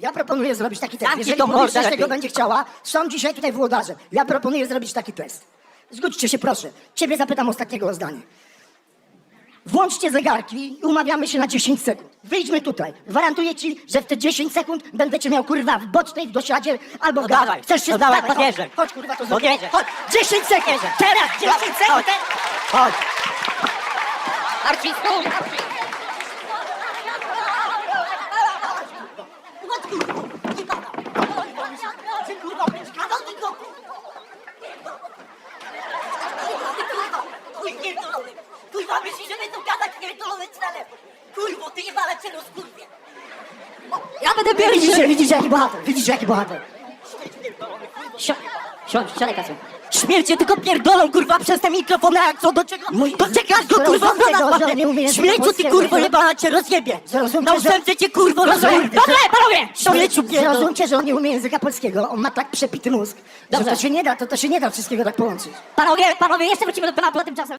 Ja proponuję zrobić taki test. Zamknij Jeżeli tą mordę lepiej. tego będzie chciała, są dzisiaj tutaj włodarze. Ja proponuję zrobić taki test. Zgódźcie się proszę. Ciebie zapytam ostatniego o zdanie. Włączcie zegarki i umawiamy się na 10 sekund. Wyjdźmy tutaj. Gwarantuję ci, że w te 10 sekund będę cię miał kurwa w bocznej, w dosiadzie albo w No garach. dawaj, Chcesz się no dawaj, Chodź, podjeżdżaj. Chodź kurwa to zrobię. Podjeżdżaj. Chodź. 10 sekund. Teraz 10 sekund. Chodź. Marcin, stój! Chuj Kurwa, myślisz, że będą gadać pierdolone cele? Kurwo, ty nie walę cię rozkurwie! Ja będę pierwszy! widzicie jaki bohater. Widzicie jaki bohater. Sio- Siądź, siadaj Kasiu. Tylko pierdolą, kurwa, przez te mikrofony, a co, do czego? Mój- Doczekasz go, kurwa, Zrozumcie że nie umie języka Śmieciu, ty, polskiego, kurwo, że- jebana cię rozjebie! Zrozumcie, Na że- ustępce cię, kurwo, rozjebie! Dobrze, panowie! Śmieciu, pierdol! Zrozumcie, że on nie umie języka polskiego. On ma tak przepity mózg, że Dobrze. to się nie da, to, to się nie da wszystkiego tak połączyć. Panowie, panowie, jeszcze wrócimy do tematu, tymczasem